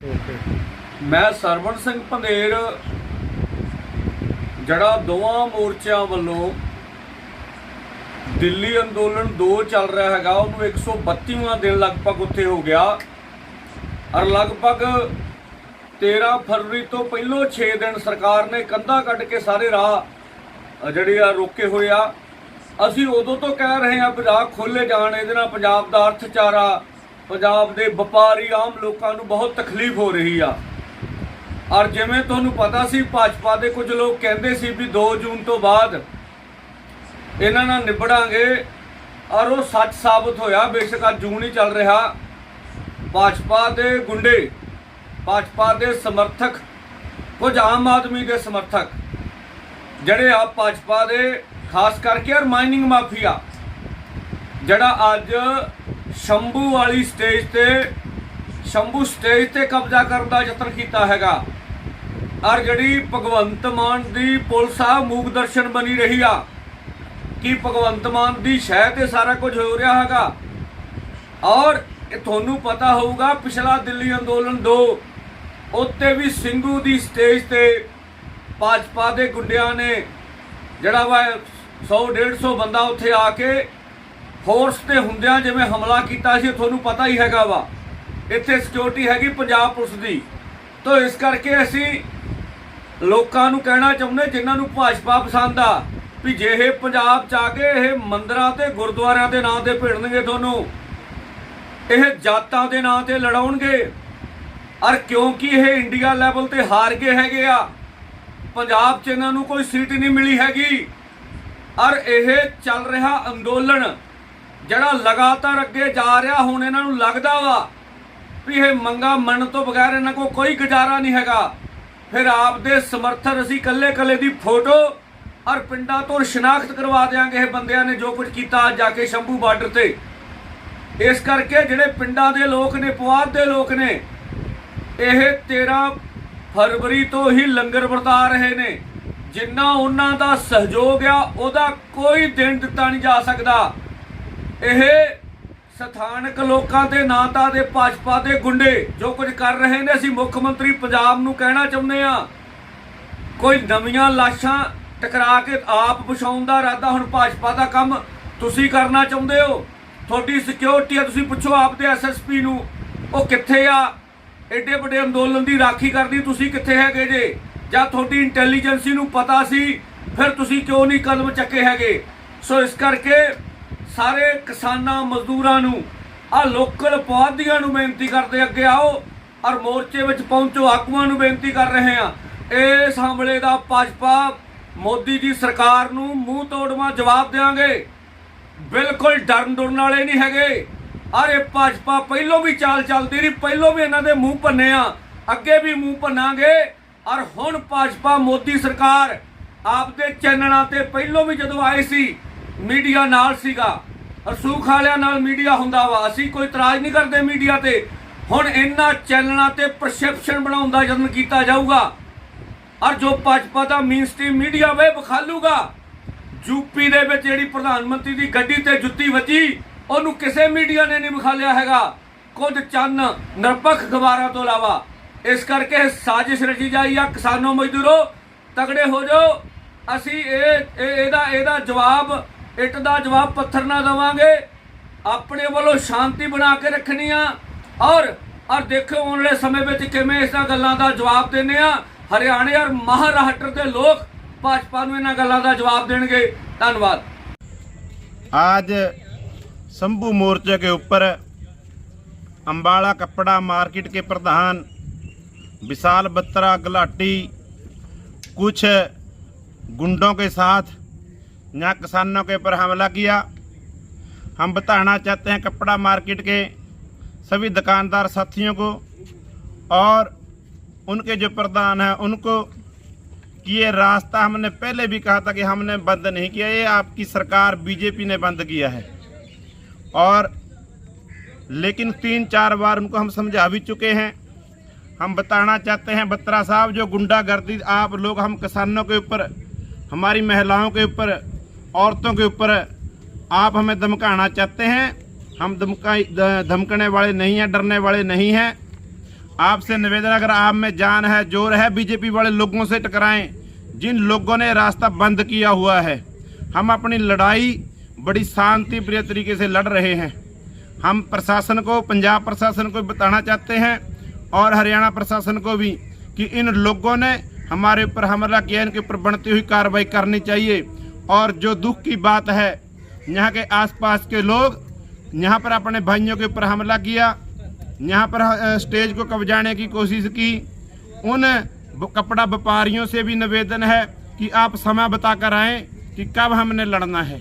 ਮੈਂ ਸਰਵਣ ਸਿੰਘ ਪੰਧੇਰ ਜਿਹੜਾ ਦੋਵਾਂ ਮੋਰਚਿਆਂ ਵੱਲੋਂ ਦਿੱਲੀ ਅੰਦੋਲਨ 2 ਚੱਲ ਰਿਹਾ ਹੈਗਾ, ਉਹਨੂੰ 132ਵਾਂ ਦਿਨ ਲਗਭਗ ਉੱਥੇ ਹੋ ਗਿਆ ਔਰ ਲਗਭਗ 13 ਫਰਵਰੀ ਤੋਂ ਪਹਿਲੋਂ 6 ਦਿਨ ਸਰਕਾਰ ਨੇ ਕੰਧਾ ਕੱਢ ਕੇ ਸਾਰੇ ਰਾਹ ਜਿਹੜੇ ਆ ਰੋਕੇ ਹੋਏ ਆ। ਅਸੀਂ ਉਦੋਂ ਤੋਂ ਕਹਿ ਰਹੇ ਆ ਵੀ ਰਾਹ ਖੋਲੇ ਜਾਣ, ਇਹਦੇ ਨਾਲ ਪੰਜਾਬ ਦਾ ਅਰਥਚਾਰਾ ਪੰਜਾਬ ਦੇ ਵਪਾਰੀ ਆਮ ਲੋਕਾਂ ਨੂੰ ਬਹੁਤ ਤਕਲੀਫ ਹੋ ਰਹੀ ਆ। ਔਰ ਜਿਵੇਂ ਤੁਹਾਨੂੰ ਪਤਾ ਸੀ, ਭਾਜਪਾ ਦੇ ਕੁਝ ਲੋਕ ਕਹਿੰਦੇ ਸੀ ਵੀ 2 ਜੂਨ ਤੋਂ ਬਾਅਦ ਇਹਨਾਂ ਨਾਲ ਨਿਬੜਾਂਗੇ। ਔਰ ਉਹ ਸੱਚ ਸਾਬਤ ਹੋਇਆ, ਬੇਸ਼ੱਕ ਅੱਜ ਜੂਨ ਹੀ ਚੱਲ ਰਿਹਾ। ਭਾਜਪਾ ਦੇ ਗੁੰਡੇ, ਭਾਜਪਾ ਦੇ ਸਮਰਥਕ, ਕੁਝ ਆਮ ਆਦਮੀ ਦੇ ਸਮਰਥਕ, ਜਿਹੜੇ ਆ ਭਾਜਪਾ ਦੇ, ਖਾਸ ਕਰਕੇ ਔਰ ਮਾਈਨਿੰਗ ਮਾਫੀਆ, ਜਿਹੜਾ ਅੱਜ ਸ਼ੰਭੂ ਵਾਲੀ ਸਟੇਜ ਤੇ, ਸ਼ੰਭੂ ਸਟੇਜ ਤੇ ਕਬਜ਼ਾ ਕਰਨ ਦਾ ਯਤਨ ਕੀਤਾ ਹੈਗਾ। ਔਰ ਜਿਹੜੀ ਭਗਵੰਤ ਮਾਨ ਦੀ ਪੁਲਿਸ ਆ, ਮੂਕ ਦਰਸ਼ਨ ਬਣੀ ਰਹੀ ਆ। ਕਿ ਭਗਵੰਤ ਮਾਨ ਦੀ ਸ਼ਹਿ ਤੇ ਸਾਰਾ ਕੁਝ ਹੋ ਰਿਹਾ ਹੈਗਾ? ਔਰ ਇਹ ਤੁਹਾਨੂੰ ਪਤਾ ਹੋਊਗਾ, ਪਿਛਲਾ ਦਿੱਲੀ ਅੰਦੋਲਨ 2 ਉੱਤੇ ਵੀ ਸਿੰਘੂ ਦੀ ਸਟੇਜ ਤੇ ਭਾਜਪਾ ਦੇ ਗੁੰਡਿਆਂ ਨੇ, ਜਿਹੜਾ ਵਾ 100 150 ਬੰਦਾ ਉੱਥੇ ਆ ਕੇ ਫੋਰਸ ਤੇ ਹੁੰਦਿਆਂ ਜਿਵੇਂ ਹਮਲਾ ਕੀਤਾ ਸੀ, ਤੁਹਾਨੂੰ ਪਤਾ ਹੀ ਹੈਗਾ ਵਾ। ਇੱਥੇ ਸਿਕਿਉਰਿਟੀ ਹੈਗੀ ਪੰਜਾਬ ਪੁਲਿਸ ਦੀ। ਤੋਂ ਇਸ ਕਰਕੇ ਅਸੀਂ ਲੋਕਾਂ ਨੂੰ ਕਹਿਣਾ ਚਾਹੁੰਦੇ, ਜਿਨ੍ਹਾਂ ਨੂੰ ਭਾਜਪਾ ਪਸੰਦ ਆ, ਵੀ ਜੇ ਇਹ ਪੰਜਾਬ ਚ ਆ ਕੇ ਇਹ ਮੰਦਰਾਂ ਤੇ ਗੁਰਦੁਆਰਿਆਂ ਦੇ ਨਾਂ ਤੇ ਭਿੜਨਗੇ ਤੁਹਾਨੂੰ, ਇਹ ਜਾਤਾਂ ਦੇ ਨਾਂ ਤੇ ਲੜਾਉਣਗੇ ਔਰ ਕਿਉਂਕਿ ਇਹ ਇੰਡੀਆ ਲੈਵਲ ਤੇ ਹਾਰ ਗਏ ਹੈਗੇ ਆ, ਪੰਜਾਬ 'ਚ ਇਹਨਾਂ ਨੂੰ ਕੋਈ ਸੀਟ ਨਹੀਂ ਮਿਲੀ ਹੈਗੀ। ਔਰ ਇਹ ਚੱਲ ਰਿਹਾ ਅੰਦੋਲਨ ਜਿਹੜਾ ਲਗਾਤਾਰ ਅੱਗੇ ਜਾ ਰਿਹਾ, ਹੁਣ ਇਹਨਾਂ ਨੂੰ ਲੱਗਦਾ ਵਾ ਵੀ ਇਹ ਮੰਗਾ ਮੰਨ ਤੋਂ ਬਗੈਰ ਇਹਨਾਂ ਕੋਲ ਕੋਈ ਗੁਜ਼ਾਰਾ ਨਹੀਂ ਹੈਗਾ। ਫਿਰ ਆਪ ਦੇ ਸਮਰਥਨ ਅਸੀਂ ਕੱਲੇ ਕੱਲੇ ਦੀ ਫੋਟੋ ਔਰ ਪਿੰਡਾਂ ਤੋਂ ਸ਼ਨਾਖਤ ਕਰਵਾ ਦੇਾਂਗੇ ਇਹ ਬੰਦਿਆਂ ਨੇ ਜੋ ਕੁਝ ਕੀਤਾ ਅੱਜ ਜਾ ਕੇ ਸ਼ੰਭੂ ਬਾਰਡਰ ਤੇ। ਇਸ ਕਰਕੇ ਜਿਹੜੇ ਪਿੰਡਾਂ ਦੇ ਲੋਕ ਨੇ, ਪੁਆਧ ਦੇ ਲੋਕ ਨੇ, ਇਹ 13 ਫਰਵਰੀ ਤੋਂ ਹੀ ਲੰਗਰ ਵਰਤਾ ਰਹੇ ਨੇ। ਜਿੰਨਾ ਉਹਨਾਂ ਦਾ ਸਹਿਯੋਗ ਆ, ਉਹਦਾ ਕੋਈ ਦਿਨ ਦਿੱਤਾ ਨਹੀਂ ਜਾ ਸਕਦਾ। ਇਹ ਸਥਾਨਕ ਲੋਕਾਂ ਦੇ ਨਾਂ ਤਾਂ ਦੇ ਭਾਜਪਾ ਦੇ ਗੁੰਡੇ ਜੋ ਕੁਝ ਕਰ ਰਹੇ ਨੇ, ਅਸੀਂ ਮੁੱਖ ਮੰਤਰੀ ਪੰਜਾਬ ਨੂੰ ਕਹਿਣਾ ਚਾਹੁੰਦੇ ਆ ਕੋਈ ਨਵੀਆਂ ਲਾਸ਼ਾਂ ਟਕਰਾ ਕੇ ਆਪ ਵਿਛਾਉਣ ਦਾ ਇਰਾਦਾ ਹੁਣ ਭਾਜਪਾ ਦਾ ਕੰਮ ਤੁਸੀਂ ਕਰਨਾ ਚਾਹੁੰਦੇ ਹੋ? ਤੁਹਾਡੀ ਸਿਕਿਉਰਿਟੀ ਆ, ਤੁਸੀਂ ਪੁੱਛੋ ਆਪ ਦੇ ਐਸਐਸਪੀ ਨੂੰ, ਉਹ ਕਿੱਥੇ ਆ? ਐਡੇ ਵੱਡੇ ਅੰਦੋਲਨ ਦੀ ਰਾਖੀ ਕਰਦੀ ਤੁਸੀਂ ਕਿੱਥੇ ਹੈਗੇ ਜੇ? ਜਾਂ ਤੁਹਾਡੀ ਇੰਟੈਲੀਜੈਂਸੀ ਨੂੰ ਪਤਾ ਸੀ, ਫਿਰ ਤੁਸੀਂ ਕਿਉਂ ਨਹੀਂ ਕਦਮ ਚੱਕੇ ਹੈਗੇ? ਸੋ ਇਸ ਕਰਕੇ ਸਾਰੇ ਕਿਸਾਨਾਂ ਮਜ਼ਦੂਰਾਂ ਨੂੰ ਆ ਲੋਕਲ ਪੌਦੀਆਂ ਨੂੰ ਬੇਨਤੀ ਕਰਦੇ ਅੱਗੇ ਆਓ, ਔਰ ਮੋਰਚੇ ਵਿੱਚ ਪਹੁੰਚੋ, ਆਗੂਆਂ ਨੂੰ ਬੇਨਤੀ ਕਰ ਰਹੇ ਆ ਇਸ ਹਮਲੇ ਦਾ ਭਾਜਪਾ, ਮੋਦੀ ਜੀ ਸਰਕਾਰ ਨੂੰ ਮੂੰਹ ਤੋੜਵਾ ਜਵਾਬ ਦੇਵਾਂਗੇ ਬਿਲਕੁਲ ਡਰਨ ਡਰਨ ਵਾਲੇ ਨਹੀਂ ਹੈਗੇ। ਅਰੇ ਭਾਜਪਾ ਪਹਿਲੋਂ ਵੀ ਚਾਲ ਚੱਲਦੀ ਰਹੀ, ਪਹਿਲੋਂ ਵੀ ਇਹਨਾਂ ਦੇ ਮੂੰਹ ਭੰਨੇ ਆ। ਅੱਗੇ ਵੀ ਮੂੰਹ ਭੰਨਾਂਗੇ। ਔਰ ਹੁਣ ਭਾਜਪਾ, ਮੋਦੀ ਸਰਕਾਰ ਆਪਦੇ ਚੈਨਲਾਂ ਤੇ ਪਹਿਲੋਂ ਵੀ ਜਦੋਂ ਆਏ ਸੀ ਮੀਡੀਆ ਨਾਲ ਸੀਗਾ। ਰਸੂਖ ਵਾਲਿਆਂ ਨਾਲ ਮੀਡੀਆ ਹੁੰਦਾ ਵਾ। ਅਸੀਂ ਕੋਈ ਇਤਰਾਜ਼ ਨਹੀਂ ਕਰਦੇ ਮੀਡੀਆ ਤੇ। ਹੁਣ ਇਹਨਾਂ ਚੈਨਲਾਂ ਤੇ ਪਰਸੈਪਸ਼ਨ ਬਣਾਉਣ ਦਾ ਯਤਨ ਕੀਤਾ ਜਾਊਗਾ। ਔਰ ਜੋ ਭਾਜਪਾ ਦਾ ਮੇਨ ਸਟ੍ਰੀਮ ਮੀਡੀਆ ਵੇ ਵਿਖਾਲੂਗਾ। ਯੂਪੀ ਦੇ ਵਿੱਚ ਜਿਹੜੀ ਪ੍ਰਧਾਨ ਮੰਤਰੀ ਦੀ ਗੱਡੀ ਤੇ ਜੁੱਤੀ ਵੱਜੀ, ਉਹਨੂੰ ਕਿਸੇ ਮੀਡੀਆ ਨੇ ਨਹੀਂ ਵਿਖਾਲਿਆ ਹੈਗਾ। ਕੁਝ ਚੰਨ ਨਿਰਪੱਖ ਖਬਰਾਂ ਤੋਂ ਇਲਾਵਾ। ਇਸ ਕਰਕੇ ਸਾਜ਼ਿਸ਼ ਰਚੀ ਜਾਈ ਆ, ਕਿਸਾਨੋ ਮਜ਼ਦੂਰੋ, ਤਗੜੇ ਹੋ ਜਾਓ। ਅਸੀਂ ਇਹ- ਇਹਦਾ ਇਹਦਾ ਜਵਾਬ ਇੱਟ ਦਾ ਜਵਾਬ ਪੱਥਰ ਨਾਲ ਦਵਾਂਗੇ ਆਪਣੇ ਵੱਲੋਂ ਸ਼ਾਂਤੀ ਬਣਾ ਕੇ ਰੱਖਣੀ ਆ ਔਰ ਔਰ ਦੇਖੋ ਆਉਣ ਵਾਲੇ ਸਮੇਂ ਵਿੱਚ ਕਿਵੇਂ ਇਸ ਗੱਲਾਂ ਦਾ ਜਵਾਬ ਦਿੰਨੇ ਆ ਹਰਿਆਣੇ ਔਰ ਮਹਾਰਾਸ਼ਟਰ ਦੇ ਲੋਕ ਭਾਜਪਾ ਨੂੰ ਇਹਨਾਂ ਗੱਲਾਂ ਦਾ ਜਵਾਬ ਦੇਣਗੇ ਧੰਨਵਾਦ आज शंभू मोर्चे के ऊपर अंबाला कपड़ा मार्केट के प्रधान विशाल बत्रा गुलाटी कुछ गुंडों के साथ यहाँ किसानों के ऊपर हमला किया। हम बताना चाहते हैं कपड़ा मार्केट के सभी दुकानदार साथियों को और उनके जो प्रधान हैं, उनको कि ये रास्ता हमने पहले भी कहा था कि हमने बंद नहीं किया, ये आपकी सरकार बीजेपी ने बंद किया है। और लेकिन तीन चार बार उनको हम समझा भी चुके हैं। हम बताना चाहते हैं, बत्रा साहब, जो गुंडागर्दी आप लोग हम किसानों के ऊपर, हमारी महिलाओं के ऊपर औरतों के ऊपर आप हमें धमकाना चाहते हैं। हम धमका धमकने वाले नहीं हैं, डरने वाले नहीं हैं। आपसे निवेदन, अगर आप में जान है, ज़ोर है, बीजेपी वाले लोगों से टकराएँ, जिन लोगों ने रास्ता बंद किया हुआ है, हम अपनी लड़ाई बड़ी शांति, प्रिय तरीके से लड़ रहे हैं। हम प्रशासन को, पंजाब प्रशासन को बताना चाहते हैं, और हरियाणा प्रशासन को भी, कि इन लोगों ने हमारे ऊपर हमला किया, इनके ऊपर बनती हुई कार्रवाई करनी चाहिए। और जो दुख की बात है, यहाँ के आसपास के लोग, यहाँ पर अपने भाइयों के ऊपर हमला किया, यहाँ पर स्टेज को कब्जाने की कोशिश की। उन कपड़ा व्यापारियों से भी निवेदन है कि आप समय बताकर आएँ कि कब हमने लड़ना है।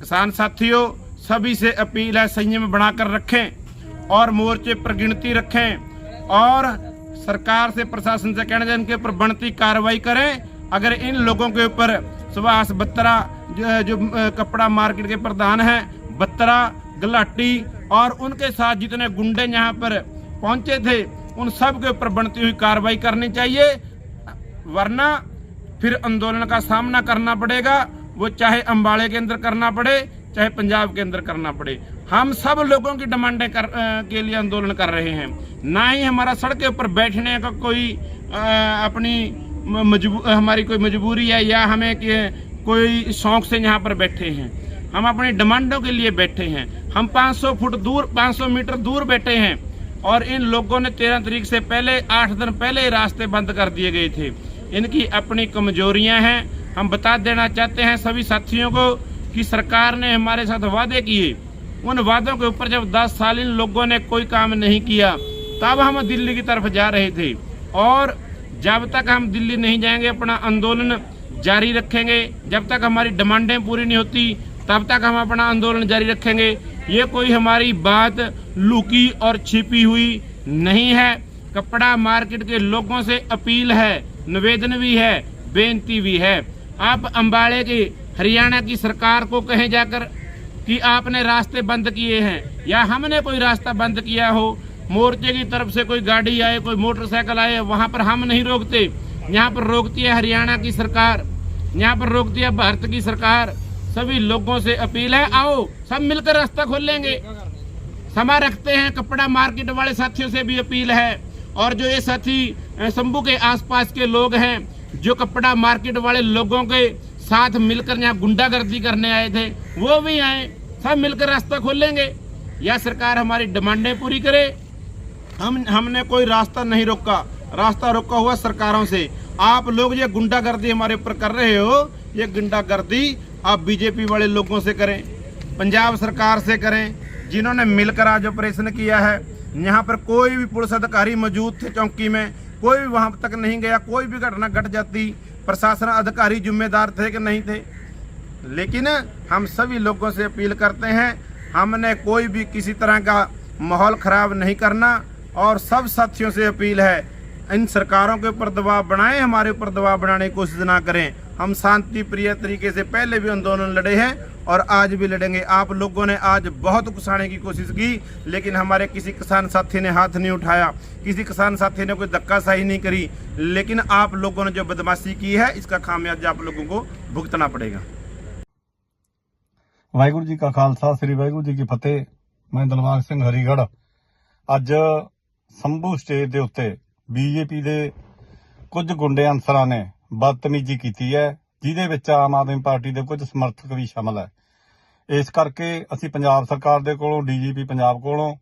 किसान साथियों, सभी से अपील है संयम बनाकर रखें और मोर्चे पर गिनती रखें और सरकार से प्रशासन से कहना चाहिए इनके ऊपर बनती कार्रवाई करें। अगर इन लोगों के ऊपर सुभाष बत्रा जो, जो कपड़ा मार्केट के प्रधान हैं बत्रा गलाटी और उनके साथ जितने गुंडे यहाँ पर पहुँचे थे उन सब के ऊपर बनती हुई कार्रवाई करनी चाहिए। वरना फिर आंदोलन का सामना करना पड़ेगा। वो चाहे अंबाड़े के अंदर करना पड़े चाहे पंजाब के अंदर करना पड़े। हम सब लोगों की डिमांडें कर, के लिए आंदोलन कर रहे हैं। ना ही हमारा सड़क के ऊपर बैठने का कोई अ, अपनी म- मजबू, हमारी कोई मजबूरी है या हमें कोई शौक से यहाँ पर बैठे हैं। हम अपनी डिमांडों के लिए बैठे हैं। हम 500 फुट दूर 500 मीटर दूर बैठे हैं और इन लोगों ने 13 तारीख से पहले 8 दिन पहले रास्ते बंद कर दिए गए थे। इनकी अपनी कमजोरियाँ हैं। हम बता देना चाहते हैं सभी साथियों को कि सरकार ने हमारे साथ वादे किए। उन वादों के ऊपर जब 10 साल इन लोगों ने कोई काम नहीं किया, तब हम दिल्ली की तरफ़ जा रहे थे। और जब तक हम दिल्ली नहीं जाएँगे, अपना आंदोलन जारी रखेंगे, जब तक हमारी डिमांडें पूरी नहीं होती, तब तक हम अपना आंदोलन जारी रखेंगे। ये कोई हमारी बात लुकी और छिपी हुई नहीं है। कपड़ा मार्केट के लोगों से अपील है, निवेदन भी है, बेनती भी है। आप अंबाड़े के हरियाणा की सरकार को कहें जाकर कि आपने रास्ते बंद किए हैं, या हमने कोई रास्ता बंद किया हो मोर्चे की तरफ़ से कोई गाड़ी आए, कोई मोटरसाइकिल आए, वहाँ पर हम नहीं रोकते। यहाँ पर रोकती है हरियाणा की सरकार, यहाँ पर रोकती है भारत की सरकार। सभी लोगों से अपील है, आओ, सब मिलकर रास्ता खोलेंगे समा रखते हैं, कपड़ा मार्केट वाले साथियों से भी अपील है। और जो ये साथी शंभू के आसपास के लोग हैं, जो कपड़ा मार्केट वाले लोगों के साथ मिलकर यहाँ गुंडागर्दी करने आए थे, वो भी आए, सब मिलकर रास्ता खोलेंगे या सरकार हमारी डिमांडें पूरी करे हम, हमने कोई रास्ता नहीं रोका। रास्ता रोका हुआ सरकारों से। आप लोग ये गुंडागर्दी हमारे ऊपर कर रहे हो, ये गुंडागर्दी आप बीजेपी वाले लोगों से करें, पंजाब सरकार से करें, जिन्होंने मिलकर आज ऑपरेशन किया है। यहाँ पर कोई भी पुलिस अधिकारी मौजूद थे चौकी में, कोई भी वहाँ तक नहीं गया, कोई भी घटना घट गट जाती, प्रशासन अधिकारी जिम्मेदार थे कि नहीं थे? लेकिन हम सभी लोगों से अपील करते हैं, हमने कोई भी किसी तरह का माहौल खराब नहीं करना। और सब साथियों से अपील है इन सरकारों के ऊपर दबाव बनाएं हमारे ऊपर दबाव बनाने की कोशिश ना करें हम शांति प्रिय तरीके से पहले भी आंदोलन लड़े हैं और आज भी लड़ेंगे आप लोगों ने आज बहुत उकसाने की कोशिश की लेकिन हमारे किसी किसान साथी ने हाथ नहीं उठाया किसी किसान साथी ने कोई धक्काशाही नहीं करी लेकिन आप लोगों ने जो बदमाशी की है इसका खामियाजा आप लोगों को भुगतना पड़ेगा ਵਾਹਿਗੁਰੂ ਜੀ ਕਾ ਖਾਲਸਾ ਸ੍ਰੀ ਵਾਹਿਗੁਰੂ ਜੀ ਕੀ ਫਤਿਹ ਮੈਂ ਦਲਵਾਗ ਸਿੰਘ ਹਰੀਗੜ੍ਹ ਅੱਜ ਸੰਭੂ ਸਟੇਜ ਦੇ ਉੱਤੇ ਬੀਜੇਪੀ ਦੇ ਕੁਝ ਗੁੰਡੇ ਅਨਸਰਾਂ ਨੇ ਬਦਤਮੀਜ਼ੀ ਕੀਤੀ ਹੈ, ਜਿਹਦੇ ਵਿੱਚ ਆਮ ਆਦਮੀ ਪਾਰਟੀ ਦੇ ਕੁਝ ਸਮਰਥਕ ਵੀ ਸ਼ਾਮਲ ਹੈ। ਇਸ ਕਰਕੇ ਅਸੀਂ ਪੰਜਾਬ ਸਰਕਾਰ ਦੇ ਕੋਲੋਂ ਡੀਜੀਪੀ ਪੰਜਾਬ ਕੋਲੋਂ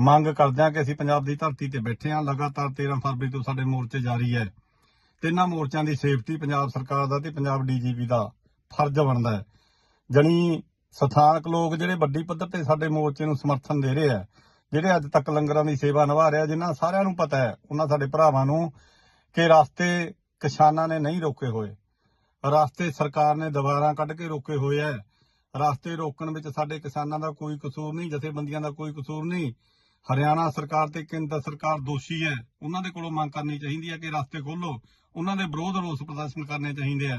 ਮੰਗ ਕਰਦੇ ਹਾਂ ਕਿ ਅਸੀਂ ਪੰਜਾਬ ਦੀ ਧਰਤੀ ਤੇ ਬੈਠੇ ਹਾਂ। ਲਗਾਤਾਰ 13 ਫਰਵਰੀ ਤੋਂ ਸਾਡੇ ਮੋਰਚੇ ਜਾਰੀ ਹੈ। ਤਿੰਨਾਂ ਮੋਰਚਿਆਂ ਦੀ ਸੇਫਟੀ ਪੰਜਾਬ ਸਰਕਾਰ ਦਾ ਤੇ ਪੰਜਾਬ ਡੀਜੀਪੀ ਦਾ ਫਰਜ਼ ਬਣਦਾ ਹੈ। ਜਣੀ ਸਥਾਨਕ ਲੋਕ ਜਿਹੜੇ ਵੱਡੀ ਪੱਧਰ ਤੇ ਸਾਡੇ ਮੋਰਚੇ ਨੂੰ ਸਮਰਥਨ ਦੇ ਰਹੇ ਆ ਜਿਹੜੇ ਅੱਜ ਤੱਕ ਲੰਗਰਾਂ ਦੀ ਸੇਵਾ ਨਿਭਾ ਰਿਹਾ, ਜਿਨ੍ਹਾਂ ਸਾਰਿਆਂ ਨੂੰ ਪਤਾ ਹੈ, ਉਹਨਾਂ ਸਾਡੇ ਭਰਾਵਾਂ ਨੂੰ ਕਿ ਰਸਤੇ ਕਿਸਾਨਾਂ ਨੇ ਨਹੀਂ ਰੋਕੇ ਹੋਏ। ਰਸਤੇ ਸਰਕਾਰ ਨੇ ਦੁਬਾਰਾ ਕੱਢ ਕੇ ਰੋਕੇ ਹੋਏ ਆ ਰਸਤੇ ਰੋਕਣ ਵਿੱਚ ਸਾਡੇ ਕਿਸਾਨਾਂ ਦਾ ਕੋਈ ਕਸੂਰ ਨਹੀਂ, ਜਥੇਬੰਦੀਆਂ ਦਾ ਕੋਈ ਕਸੂਰ ਨਹੀਂ। ਹਰਿਆਣਾ ਸਰਕਾਰ ਤੇ ਕੇਂਦਰ ਸਰਕਾਰ ਦੋਸ਼ੀ ਹੈ। ਉਹਨਾਂ ਦੇ ਕੋਲੋਂ ਮੰਗ ਕਰਨੀ ਚਾਹੀਦੀ ਹੈ ਕਿ ਰਸਤੇ ਖੋਲੋ ਉਹਨਾਂ ਦੇ ਵਿਰੋਧ ਰੋਸ ਪ੍ਰਦਰਸ਼ਨ ਕਰਨੇ ਚਾਹੀਦੇ ਆ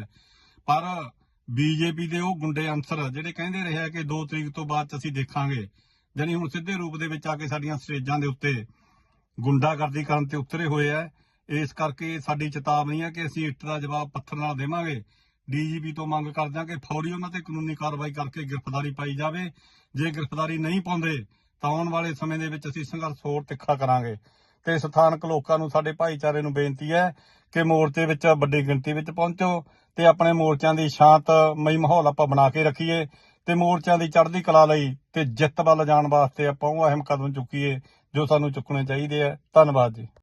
ਪਰ ਬੀਜੇਪੀ ਦੇ ਉਹ ਗੁੰਡੇ ਅਨਸਰ ਜਿਹੜੇ ਕਹਿੰਦੇ ਰਹੇ ਆ ਕਿ 2 ਤਰੀਕ ਤੋਂ ਬਾਅਦ 'ਚ ਅਸੀਂ ਦੇਖਾਂਗੇ। ਜਾਣੀ ਹੁਣ ਸਿੱਧੇ ਰੂਪ ਦੇ ਵਿੱਚ ਆ ਕੇ ਸਾਡੀਆਂ ਸਟੇਜਾਂ ਦੇ ਉੱਤੇ ਗੁੰਡਾਗਰਦੀ ਕਰਨ ਤੇ ਉਤਰੇ ਹੋਏ ਆ। ਇਸ ਕਰਕੇ ਸਾਡੀ ਚੇਤਾਵਨੀ ਹੈ ਕਿ ਅਸੀਂ ਇੱਟ ਦਾ ਜਵਾਬ ਪੱਥਰ ਨਾਲ ਦੇਵਾਂਗੇ। ਡੀਜੀਪੀ ਤੋਂ ਮੰਗ ਕਰਦੇ ਹਾਂ ਕਿ ਫੌਰੀ ਉਹਨਾਂ ਤੇ ਕਾਨੂੰਨੀ ਕਾਰਵਾਈ ਕਰਕੇ ਗ੍ਰਿਫਤਾਰੀ ਪਾਈ ਜਾਵੇ। ਜੇ ਗ੍ਰਿਫਤਾਰੀ ਨਹੀਂ ਪਾਉਂਦੇ, ਤਾਂ ਆਉਣ ਵਾਲੇ ਸਮੇਂ ਦੇ ਵਿੱਚ ਅਸੀਂ ਸੰਘਰਸ਼ ਹੋਰ ਤਿੱਖਾ ਕਰਾਂਗੇ। ਤੇ ਸਥਾਨਕ ਲੋਕਾਂ ਨੂੰ ਸਾਡੇ ਭਾਈਚਾਰੇ ਨੂੰ ਬੇਨਤੀ ਹੈ ਕਿ ਮੋਰਚੇ ਵਿੱਚ ਵੱਡੀ ਗਿਣਤੀ ਵਿੱਚ ਪਹੁੰਚੋ ਤੇ ਆਪਣੇ ਮੋਰਚਿਆਂ ਦੀ ਸ਼ਾਂਤਮਈ ਮਾਹੌਲ ਆਪਾਂ ਬਣਾ ਕੇ ਰੱਖੀਏ। ਤੇ ਮੋਰਚਿਆਂ ਦੀ ਚੜ੍ਹਦੀ ਕਲਾ ਲਈ ਤੇ ਜਿੱਤ ਵੱਲ ਜਾਣ ਵਾਸਤੇ ਆਪਾਂ ਉਹ ਅਹਿਮ ਕਦਮ ਚੁੱਕੀਏ ਜੋ ਸਾਨੂੰ ਚੁੱਕਣੇ ਚਾਹੀਦੇ ਆ। ਧੰਨਵਾਦ ਜੀ।